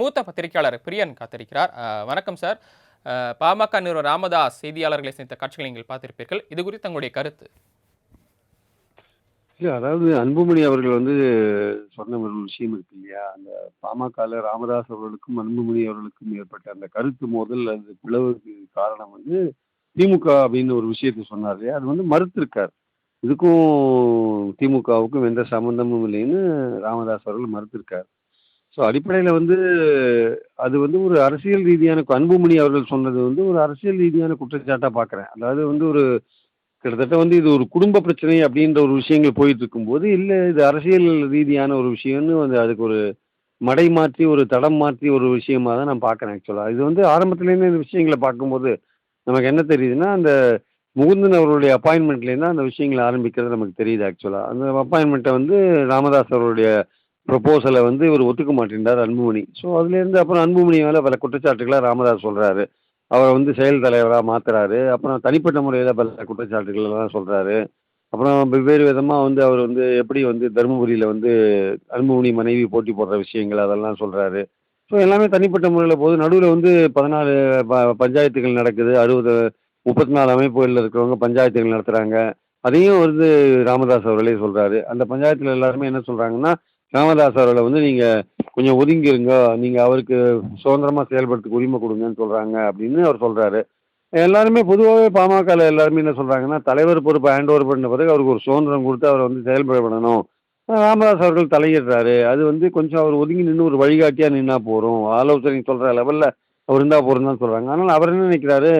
மூத்த பத்திரிகையாளர் பிரியன் காத்திருக்கிறார். வணக்கம் சார். பாமக நிறுவனர் ராமதாஸ் செய்தியாளர்களை சேர்ந்த காட்சிகளை நீங்கள் பார்த்திருப்பீர்கள். இது குறித்து தங்களுடைய கருத்து. இல்லை அதாவது அன்புமணி அவர்கள் வந்து சொன்ன ஒரு விஷயம் இருக்கு இல்லையா? அந்த பாமகல ராமதாஸ் அவர்களுக்கும் அன்புமணி அவர்களுக்கும் ஏற்பட்ட அந்த கருத்து மோதல் அது பிளவுக்கு காரணம் வந்து திமுக அப்படின்னு ஒரு விஷயத்தை சொன்னார் இல்லையா? அது வந்து மறுத்திருக்கார். இதுக்கும் திமுகவுக்கும் எந்த சம்பந்தமும் இல்லைன்னு ராமதாஸ் அவர்கள் மறுத்திருக்கார். ஸோ அடிப்படையில் வந்து அது வந்து ஒரு அரசியல் ரீதியான அன்புமணி அவர்கள் சொன்னது வந்து ஒரு அரசியல் ரீதியான குற்றச்சாட்டாக பார்க்குறேன் அதாவது வந்து ஒரு கிட்டத்தட்ட வந்து இது ஒரு குடும்ப பிரச்சனை அப்படின்ற ஒரு விஷயங்கள் போயிட்டு இருக்கும்போது இல்லை இது அரசியல் ரீதியான ஒரு விஷயம்னு வந்து அதுக்கு ஒரு மடை மாற்றி ஒரு தடம் மாற்றி ஒரு விஷயமா தான் நான் பார்க்குறேன் ஆக்சுவலாக இது வந்து ஆரம்பத்துலேருந்து இந்த விஷயங்களை பார்க்கும்போது நமக்கு என்ன தெரியுதுன்னா அந்த முகுந்தன் அவருடைய அப்பாயின்மெண்ட்லேருந்து அந்த விஷயங்களை ஆரம்பிக்கிறது நமக்கு தெரியுது ஆக்சுவலாக அந்த அப்பாயின்மெண்ட்டை வந்து ராமதாஸ் அவருடைய ப்ரொப்போசலை வந்து இவர் ஒத்துக்க மாட்டேன்றார் அன்புமணி. ஸோ அதுலேருந்து அப்புறம் அன்புமணி மேலே பல குற்றச்சாட்டுகளை ராமதாஸ் சொல்கிறாரு அவரை வந்து செயல் தலைவராக மாற்றுறாரு அப்புறம் தனிப்பட்ட முறையில் பல குற்றச்சாட்டுகள்லாம் சொல்கிறாரு அப்புறம் வெவ்வேறு விதமாக வந்து அவர் வந்து எப்படி வந்து தருமபுரியில் வந்து அன்புமணி மனைவி போட்டி போடுற விஷயங்கள் அதெல்லாம் சொல்கிறாரு ஸோ எல்லாமே தனிப்பட்ட முறையில் போது நடுவில் வந்து பதினாலு ப பஞ்சாயத்துகள் நடக்குது. அறுபது முப்பத்தி நாலு அமைப்புகளில் இருக்கிறவங்க பஞ்சாயத்துகள் நடத்துகிறாங்க அதையும் வந்து ராமதாஸ் அவர்களே சொல்கிறாரு அந்த பஞ்சாயத்தில் எல்லாருமே என்ன சொல்கிறாங்கன்னா ராமதாஸ் அவர்களை வந்து நீங்கள் கொஞ்சம் ஒதுங்கிருங்க. நீங்கள் அவருக்கு சுதந்திரமாக செயல்படுறதுக்கு உரிமை கொடுங்கன்னு சொல்கிறாங்க அப்படின்னு அவர் சொல்கிறாரு எல்லாருமே பொதுவாகவே பாமகவில் எல்லாருமே என்ன சொல்கிறாங்கன்னா தலைவர் பொறுப்பை ஹேண்ட் ஓவர் பண்ண பிறகு அவருக்கு ஒரு சுதந்திரம் கொடுத்து அவரை வந்து செயல்படணும் ராமதாஸ் அவர்கள் தலையிடுறாரு. அது வந்து கொஞ்சம் அவர் ஒதுங்கி நின்று ஒரு வழிகாட்டியாக நின்னா போகிறோம் ஆலோசனை சொல்கிற லெவலில் அவர் இருந்தால் போகிறோம் தான் சொல்கிறாங்க ஆனால் அவர் என்ன நினைக்கிறாரு?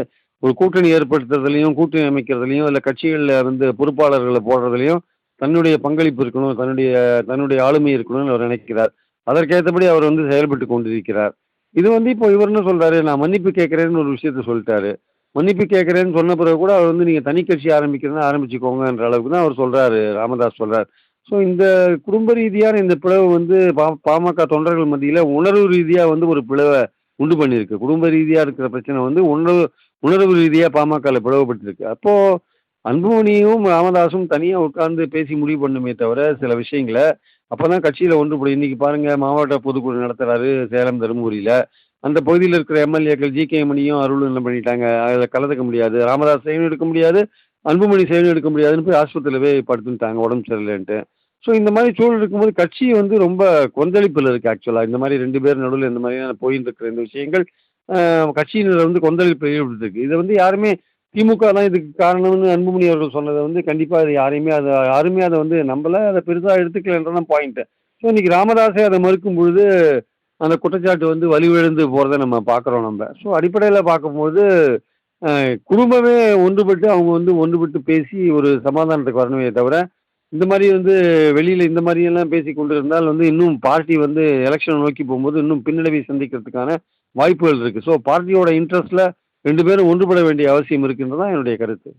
ஒரு கூட்டணி ஏற்படுத்துறதுலையும் கூட்டணி அமைக்கிறதுலையும் இல்லை கட்சிகளில் வந்து பொறுப்பாளர்களை போடுறதுலையும் தன்னுடைய பங்களிப்பு இருக்கணும் தன்னுடைய தன்னுடைய ஆளுமை இருக்கணும்னு அவர் நினைக்கிறார். அதற்கேற்றபடி அவர் வந்து செயல்பட்டு கொண்டிருக்கிறார். இது வந்து இப்போ இவர்னு சொல்கிறாரு நான் மன்னிப்பு கேட்குறேன்னு ஒரு விஷயத்த சொல்லிட்டாரு. மன்னிப்பு கேட்குறேன்னு சொன்ன பிறகு கூட அவர் வந்து நீங்கள் தனி கட்சி ஆரம்பிக்கிறதா ஆரம்பிச்சுக்கோங்கன்ற அளவுக்கு தான் அவர் சொல்கிறாரு ராமதாஸ் சொல்கிறார் ஸோ இந்த குடும்ப ரீதியான இந்த பிளவு வந்து பா பாமக தொண்டர்கள் மத்தியில் உணர்வு ரீதியாக வந்து ஒரு பிளவை உண்டு பண்ணியிருக்கு. குடும்ப ரீதியாக இருக்கிற பிரச்சனை வந்து உணர்வு உணர்வு ரீதியாக பாமகவில் பிளவுபட்டிருக்கு. அப்போது அன்புமணியும் ராமதாஸும் தனியாக உட்கார்ந்து பேசி முடிவு பண்ணுமே தவிர சில விஷயங்களை அப்போ தான் கட்சியில் ஒன்றுபடும் இன்றைக்கி பாருங்கள் மாவட்ட பொதுக்குழு நடத்துகிறாரு சேலம் தருமபுரியில். அந்த பகுதியில் இருக்கிற எம்எல்ஏக்கள் ஜி கே மணியும் அருள் என்ன பண்ணிட்டாங்க. அதில் கலந்துக்க முடியாது. ராமதாஸ் செயலும் எடுக்க முடியாது. அன்புமணி செயலும் எடுக்க முடியாதுன்னு போய் ஆஸ்பத்திரியில் போய் படுத்துட்டாங்க உடம்பு சரியில்லைன்ட்டு. ஸோ இந்த மாதிரி சூழல் இருக்கும்போது கட்சி வந்து ரொம்ப கொந்தளிப்பில் இருக்குது ஆக்சுவலாக இந்த மாதிரி ரெண்டு பேர் நடுவில் இந்த மாதிரியான போயின்னு இருக்கிற இந்த விஷயங்கள் கட்சியினர் வந்து கொந்தளிப்பு ஈடுபடுத்திருக்கு. இதை வந்து யாருமே திமுக தான் இதுக்கு காரணம்னு அன்புமணி அவர்கள் சொன்னதை வந்து கண்டிப்பாக அது யாரையுமே அதை யாருமே அதை வந்து நம்மளை அதை பெருசாக எடுத்துக்கலன்றதான் பாயிண்ட்டு ஸோ இன்னைக்கு ராமதாஸே அதை மறுக்கும் பொழுது அந்த குற்றச்சாட்டு வந்து வலுவிழந்து போகிறத நம்ம பார்க்குறோம் நம்ம. ஸோ அடிப்படையில் பார்க்கும்போது குடும்பமே ஒன்றுபட்டு அவங்க வந்து ஒன்றுபட்டு பேசி ஒரு சமாதானத்துக்கு வரணுமே தவிர இந்த மாதிரி வந்து வெளியில் இந்த மாதிரியெல்லாம் பேசி கொண்டு இருந்தால் வந்து இன்னும் பார்ட்டி வந்து எலெக்ஷனை நோக்கி போகும்போது இன்னும் பின்னடைவை சந்திக்கிறதுக்கான வாய்ப்புகள் இருக்குது ஸோ பார்ட்டியோட இன்ட்ரெஸ்ட்டில் ரெண்டு பேரும் ஒன்றுபட வேண்டிய அவசியம் இருக்குன்றதான் என்னுடைய கருத்து.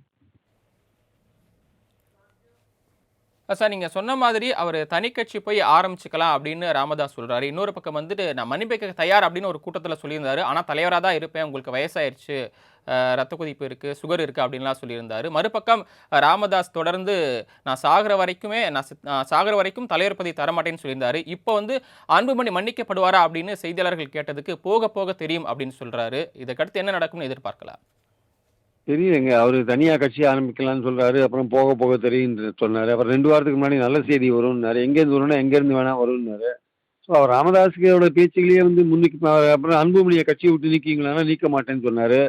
சார் நீங்கள் சொன்ன மாதிரி அவர் தனிக்கட்சி போய் ஆரம்பிச்சுக்கலாம் அப்படின்னு ராமதாஸ் சொல்றாரு. இன்னொரு பக்கம் வந்துட்டு நான் மன்னிப்பு தயார் அப்படின்னு ஒரு கூட்டத்தில் சொல்லியிருந்தாரு. ஆனால் தலைவராக தான் இருப்பேன். உங்களுக்கு வயசாயிருச்சு. ரத்த கொதிப்பு இருக்குது சுகர் இருக்குது அப்படின்லாம் சொல்லியிருந்தார். மறுபக்கம் ராமதாஸ் தொடர்ந்து நான் சாகிற வரைக்குமே நான் சாகிற வரைக்கும் தலைவர் பதவி தரமாட்டேன்னு சொல்லியிருந்தார். இப்போ வந்து அன்புமணி மன்னிக்கப்படுவாரா அப்படின்னு செய்தியாளர்கள் கேட்டதுக்கு போக போக தெரியும் அப்படின்னு சொல்கிறாரு இதற்கடுத்து என்ன நடக்கும்னு எதிர்பார்க்கலாம்? தெரியலங்க அவர் தனியாக கட்சி ஆரம்பிக்கலாம்னு சொல்கிறாரு அப்புறம் போக போக தெரியும் சொன்னார். அப்புறம் ரெண்டு வாரத்துக்கு முன்னாடி நல்ல செய்தி வரும்னாரு. எங்கேருந்து வரும்னா எங்கேருந்து வேணால் வரும்னாரு. ஸோ அவர் ராமதாஸுக்கோட பேச்சுகளே வந்து முன்னிக்கு அப்புறம் அன்புமணியை கட்சியை விட்டு நீக்கிங்களான்னா நீக்க மாட்டேன்னு சொன்னார்.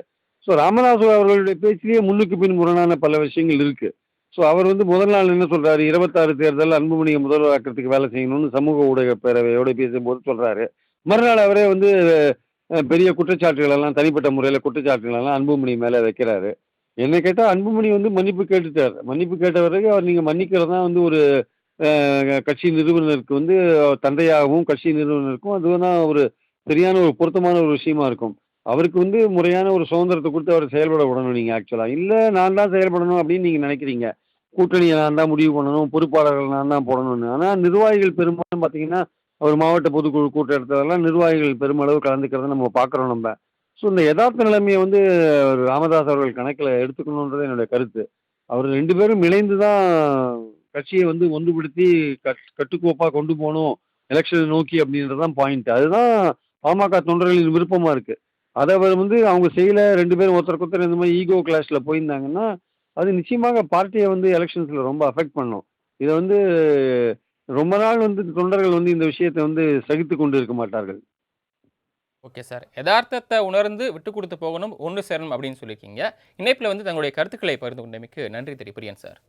ஸோ ராமதாஸ் அவர்களுடைய பேச்சிலேயே முன்னுக்கு பின் முரணான பல விஷயங்கள் இருக்கு. ஸோ அவர் வந்து முதல் நாள் என்ன சொல்றாரு? இருபத்தாறு தேர்தல் அன்புமணியை முதல்வராக்கிறதுக்கு வேலை செய்யணும்னு சமூக ஊடக பேரவையோட பேசும்போது சொல்றாரு. மறுநாள் அவரே வந்து பெரிய குற்றச்சாட்டுகள் எல்லாம் தனிப்பட்ட முறையில் குற்றச்சாட்டுகள் எல்லாம் அன்புமணி மேலே வைக்கிறாரு. என்ன கேட்டால் அன்புமணி வந்து மன்னிப்பு கேட்டுட்டார். மன்னிப்பு கேட்ட பிறகு அவர் நீங்கள் மன்னிக்கிறது தான் வந்து ஒரு கட்சி நிறுவனருக்கு வந்து தந்தையாகவும் கட்சி நிறுவனருக்கும் அதுதான் ஒரு சரியான ஒரு பொருத்தமான ஒரு விஷயமா இருக்கும். அவருக்கு வந்து முறையான ஒரு சுதந்திரத்தை கொடுத்து அவர் செயல்பட விடணும் நீங்கள் ஆக்சுவலாக இல்லை நான் தான் செயல்படணும் அப்படின்னு நீங்கள் நினைக்கிறீங்க. கூட்டணியை நான் தான் முடிவு பண்ணணும் பொறுப்பாளர்கள் நான் தான் போடணும்னு. ஆனால் நிர்வாகிகள் பெரும்பாலும் பார்த்தீங்கன்னா ஒரு மாவட்ட பொதுக்குழு கூட்டம் எடுத்ததெல்லாம் நிர்வாகிகள் பெருமளவு கலந்துக்கிறத நம்ம பார்க்குறோம் நம்ம. ஸோ இந்த யதார்த்த நிலைமையை வந்து ராமதாஸ் அவர்கள் கணக்கில் எடுத்துக்கணுன்றது என்னுடைய கருத்து. அவர் ரெண்டு பேரும் இணைந்து தான் கட்சியை வந்து ஒன்றுபடுத்தி கட் கட்டுக்கோப்பாக கொண்டு போகணும் எலெக்ஷனை நோக்கி அப்படின்றது தான் பாயிண்ட் அதுதான் பாமக தொண்டர்களின் விருப்பமாக இருக்குது அதை வந்து அவங்க செய்யல ரெண்டு பேரும் ஒருத்தருக்கு ஒருத்தர் இந்த மாதிரி ஈகோ கிளாஷில் போயிருந்தாங்கன்னா அது நிச்சயமாக பார்ட்டியை வந்து எலெக்ஷன்ஸில் ரொம்ப அஃபெக்ட் பண்ணும். இதை வந்து ரொம்ப நாள் வந்து தொண்டர்கள் வந்து இந்த விஷயத்தை வந்து சகித்து கொண்டு இருக்க மாட்டார்கள். ஓகே சார் யதார்த்தத்தை உணர்ந்து விட்டு கொடுத்து போகணும் ஒன்று சேரணும் அப்படின்னு சொல்லியிருக்கீங்க. இணைப்பில் வந்து தங்களுடைய கருத்துக்களை பகிர்ந்து கொண்டமைக்கு நன்றி திரு சார்